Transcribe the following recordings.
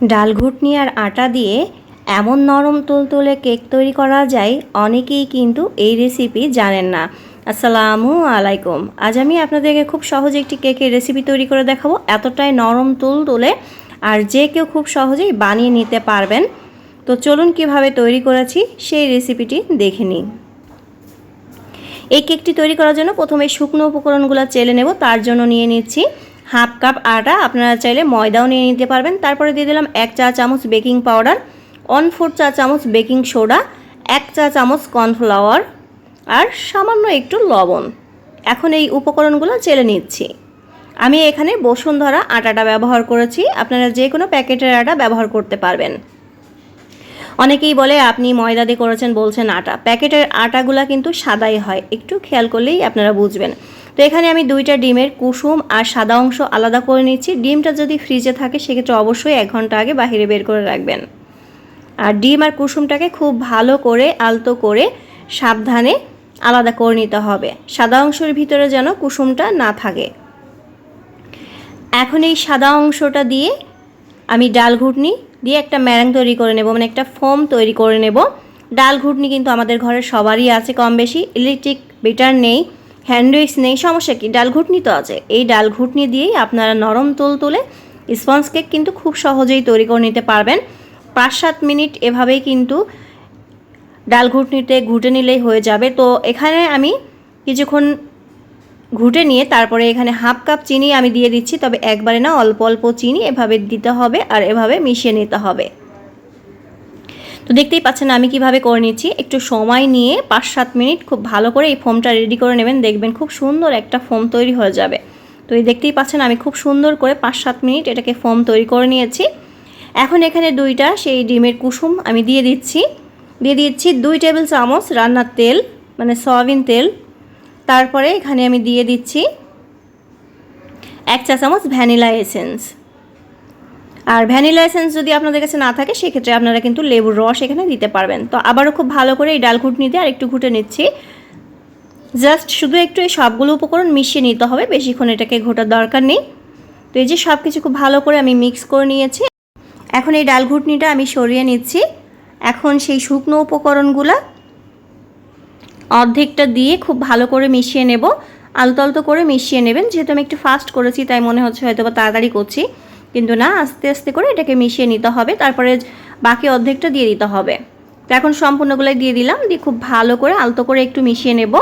ডাল ঘুটনি আর আটা দিয়ে এমন নরম তুলতুলে কেক তৈরি করা যায়, অনেকেই কিন্তু এই রেসিপি জানেন না। আসসালামু আলাইকুম। আজ আমি আপনাদেরকে খুব সহজে একটি কেকের রেসিপি তৈরি করে দেখাবো। এতটাই নরম তুলতুলে আর যে কেউ খুব সহজেই বানিয়ে নিতে পারবেন। তো চলুন কীভাবে তৈরি করেছি সেই রেসিপিটি দেখে নিই। এই কেকটি তৈরি করার জন্য প্রথমে শুকনো উপকরণগুলো চেলে নেব, তার জন্য নিয়ে নিচ্ছি হাফ কাপ আটা, আপনারা চাইলে ময়দাও নিয়ে নিতে পারবেন। তারপরে দিয়ে দিলাম এক চা চামচ বেকিং পাউডার, ওয়ান ফোর চা চামচ বেকিং সোডা, এক চা চামচ কর্নফ্লাওয়ার, আর সামান্য একটু লবণ। এখন এই উপকরণগুলো চেলে নিচ্ছি। আমি এখানে বসুন্ধরা আটাটা ব্যবহার করেছি। আপনারা যে কোনো প্যাকেটের আটা ব্যবহার করতে পারবেন। অনেকেই বলে, আপনি ময়দা দিয়ে করেছেন, বলছেন আটা। প্যাকেটের আটাগুলা কিন্তু সাদাই হয়। একটু খেয়াল করলেই আপনারা বুঝবেন। তো এখানে আমি দুইটা ডিমের কুসুম আর সাদা অংশ আলাদা করে নিচ্ছি। ডিমটা যদি ফ্রিজে থাকে, সেক্ষেত্রে অবশ্যই এক ঘণ্টা আগে বাহিরে বের করে রাখবেন। আর ডিম আর কুসুমটাকে খুব ভালো করে, আলতো করে সাবধানে আলাদা করে নিতে হবে। সাদা অংশের ভিতরে যেন কুসুমটা না থাকে। এখন এই সাদা অংশটা দিয়ে আমি ডাল ঘুটনি দিয়ে একটা ম্যারাং তৈরি করে নেব মানে একটা ফোম তৈরি করে নেব। ডাল ঘুটনি কিন্তু আমাদের ঘরে সবারই আছে কম বেশি ইলেকট্রিক বিটার নেই। হ্যান্ডউইক্স নেই, সমস্যা কি? ডাল ঘুটনি তো আছে। এই ডাল ঘুটনি দিয়েই আপনারা নরম তোল তুলে স্পঞ্জ কেক কিন্তু খুব সহজেই তৈরি করে নিতে পারবেন। পাঁচ সাত মিনিট এভাবেই কিন্তু ডাল ঘুটনিতে ঘুটে নিলেই হয়ে যাবে। তো এখানে আমি কিছুক্ষণ ঘুটে নিয়ে তারপরে এখানে হাফ কাপ চিনি আমি দিয়ে দিচ্ছি, তবে একবারে না, অল্প অল্প চিনি এভাবে দিতে হবে আর এভাবে মিশিয়ে নিতে হবে। তো দেখতেই পাচ্ছেন আমি কীভাবে করে নিচ্ছি। একটু সময় নিয়ে পাঁচ সাত মিনিট খুব ভালো করে এই ফোমটা রেডি করে নেবেন। দেখবেন খুব সুন্দর একটা ফোম তৈরি হয়ে যাবে। তো এই দেখতেই পাচ্ছেন আমি খুব সুন্দর করে পাঁচ সাত মিনিট এটাকে ফোম তৈরি করে নিয়েছি। এখন এখানে দুইটা সেই ডিমের কুসুম আমি দিয়ে দিচ্ছি। দিয়ে দিচ্ছি দুই টেবিল চামচ রান্নার তেল মানে সয়াবিন তেল। তারপরে এখানে আমি দিয়ে দিচ্ছি এক চা চামচ ভ্যানিলা এসেন্স। আর ভ্যানিলা এসেন্স যদি আপনাদের কাছে না থাকে, সেক্ষেত্রে আপনারা কিন্তু লেবুর রস এখানে দিতে পারবেন। তো আবারও খুব ভালো করে এই ডাল ঘুটনিতে আর একটু ঘুটে নিচ্ছি। জাস্ট শুধু একটু এই সবগুলো উপকরণ মিশিয়ে নিতে হবে, বেশিক্ষণ এটাকে ঘোটার দরকার নেই। তো এই যে সব কিছু খুব ভালো করে আমি মিক্স করে নিয়েছি। এখন এই ডাল ঘুটনিটা আমি সরিয়ে নিচ্ছি। এখন সেই শুকনো উপকরণগুলো অর্ধেকটা দিয়ে খুব ভালো করে মিশিয়ে নেব। আলতো আলতো করে মিশিয়ে নেবেন, যেহেতু আমি একটু ফাস্ট করেছি, তাই মনে হচ্ছে হয়তো বা তাড়াতাড়ি করছি। কিন্তু না, আস্তে আস্তে করে এটাকে মিশিয়ে নিতে হবে, তারপরে বাকি অর্ধেকটা দিয়ে দিতে হবে। তো এখন সম্পূর্ণগুলোই দিয়ে দিলাম, দিয়ে খুব ভালো করে আলতো করে একটু মিশিয়ে নেব।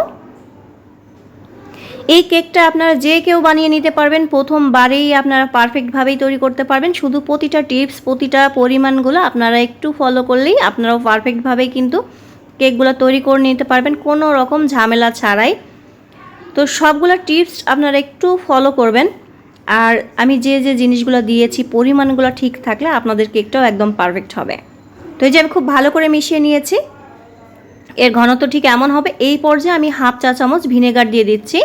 এই কেকটা আপনারা যে কেউ বানিয়ে নিতে পারবেন, প্রথমবারেই আপনারা পারফেক্টভাবেই তৈরি করতে পারবেন। শুধু প্রতিটা টিপস, প্রতিটা পরিমাণগুলো আপনারা একটু ফলো করলেই আপনারাও পারফেক্টভাবেই কিন্তু কেকগুলো তৈরি করে নিতে পারবেন, কোনো রকম ঝামেলা ছাড়াই। তো সবগুলো টিপস আপনারা একটু ফলো করবেন। আর আমি যে যে জিনিসগুলো দিয়েছি, পরিমাণগুলো ঠিক থাকলে আপনাদের কেকটাও একদম পারফেক্ট হবে। তো এই যে আমি খুব ভালো করে মিশিয়ে নিয়েছি। এর ঘনত্ব ঠিক এমন হবে, এই পর্যায়ে আমি হাফ চা চামচ ভিনেগার দিয়ে দিচ্ছি।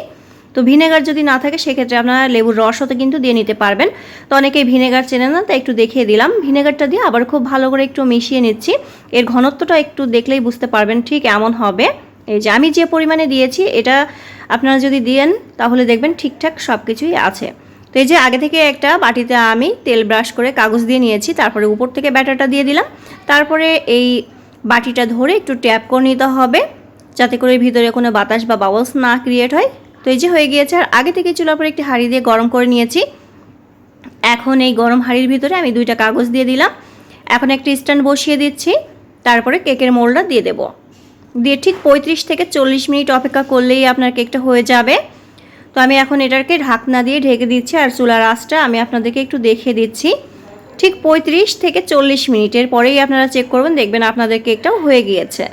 তো ভিনেগার যদি না থাকে, সেক্ষেত্রে আপনারা লেবুর রসও তো কিন্তু দিয়ে নিতে পারবেন। তো অনেকেই ভিনেগার চেনে না, তাই একটু দেখিয়ে দিলাম। ভিনেগারটা দিয়ে আবার খুব ভালো করে একটু মিশিয়ে নিচ্ছি। এর ঘনত্বটা একটু দেখলেই বুঝতে পারবেন ঠিক এমন হবে। এই যে আমি যে পরিমাণে দিয়েছি, এটা আপনারা যদি দিয়েন, তাহলে দেখবেন ঠিকঠাক সব কিছুই আছে। তো এই যে আগে থেকে একটা বাটিতে আমি তেল ব্রাশ করে কাগজ দিয়ে নিয়েছি, তারপরে উপর থেকে ব্যাটারটা দিয়ে দিলাম। তারপরে এই বাটিটা ধরে একটু ট্যাপ করে নিতে হবে, যাতে করে ভিতরে কোনো বাতাস বা বাবলস না ক্রিয়েট হয়। তো এই যে হয়ে গিয়েছে, আর আগে থেকে চুলার পরে একটি হাঁড়ি দিয়ে গরম করে নিয়েছি। এখন এই গরম হাঁড়ির ভিতরে আমি দুইটা কাগজ দিয়ে দিলাম। এখন একটা স্ট্যান্ড বসিয়ে দিচ্ছি, তারপরে কেকের মোলটা দিয়ে দেব। দিয়ে ঠিক পঁয়ত্রিশ থেকে চল্লিশ মিনিট অপেক্ষা করলেই আপনার কেকটা হয়ে যাবে। তো আমি এখন এটাকে ঢাকনা দিয়ে ঢেকে দিচ্ছি আর চুলার আঁচটা আমি আপনাদেরকে একটু দেখিয়ে দিচ্ছি। ঠিক পঁয়ত্রিশ থেকে চল্লিশ মিনিটের পরেই আপনারা চেক করবেন, দেখবেন আপনাদের কেকটাও হয়ে গিয়েছে।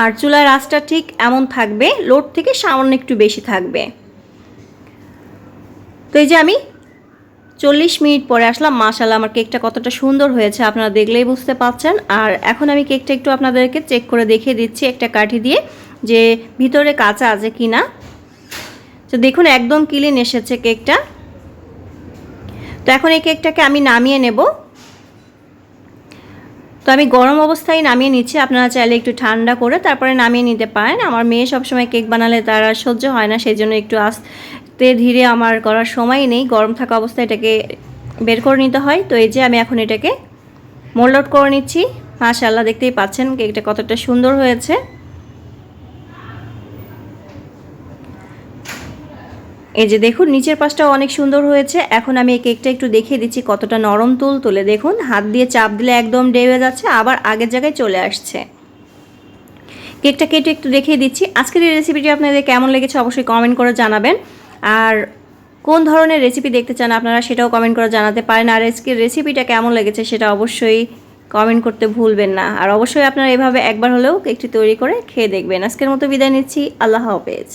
আর চুলার আঁচটা ঠিক এমন থাকবে, লোড থেকে সামান্য একটু বেশি থাকবে। তো এই যে আমি চল্লিশ মিনিট পরে আসলাম মাশাল্লাহ আমার কেকটা কতটা সুন্দর হয়েছে, আপনারা দেখলেই বুঝতে পাচ্ছেন আর এখন আমি কেকটা একটু আপনাদেরকে চেক করে দেখিয়ে দিচ্ছি একটা কাঠি দিয়ে, যে ভিতরে কাঁচা আছে কি না তো দেখুন, একদম ক্লিন এসেছে কেকটা তো এখন এই কেকটাকে আমি নামিয়ে নেব। তো আমি গরম অবস্থায় নামিয়ে নিচ্ছি। আপনারা চাইলে একটু ঠান্ডা করে তারপরে নামিয়ে নিতে পারেন। আমার মেয়ে সবসময় কেক বানালে তার সহ্য হয় না, সেই জন্য একটু আস্তে ধীরে আমার করার সময় নেই। গরম থাকা অবস্থায় এটাকে বের করে নিতে হয়। তো এই যে আমি এখন এটাকে মোল্ড করে নিচ্ছি। মাশাআল্লাহ, দেখতেই পাচ্ছেন কেকটা কতটা সুন্দর হয়েছে। এই যে দেখুন, নিচের পাশটাও অনেক সুন্দর হয়েছে। এখন আমি এই কেকটা একটু দেখিয়ে দিচ্ছি, কতটা নরম তুল তুলে। দেখুন, হাত দিয়ে চাপ দিলে একদম ডেবে যাচ্ছে, আবার আগের জায়গায় চলে আসছে। কেকটা কেটে একটু দেখিয়ে দিচ্ছি। আজকের এই রেসিপিটি আপনাদের কেমন লেগেছে অবশ্যই কমেন্ট করে জানাবেন। আর কোন ধরনের রেসিপি দেখতে চান আপনারা সেটাও কমেন্ট করে জানাতে পারেন। আর আজকের রেসিপিটা কেমন লেগেছে সেটা অবশ্যই কমেন্ট করতে ভুলবেন না। আর অবশ্যই আপনারা এভাবে একবার হলেও কেকটি তৈরি করে খেয়ে দেখবেন। আজকের মতো বিদায় নিচ্ছি। আল্লাহ হাফেজ।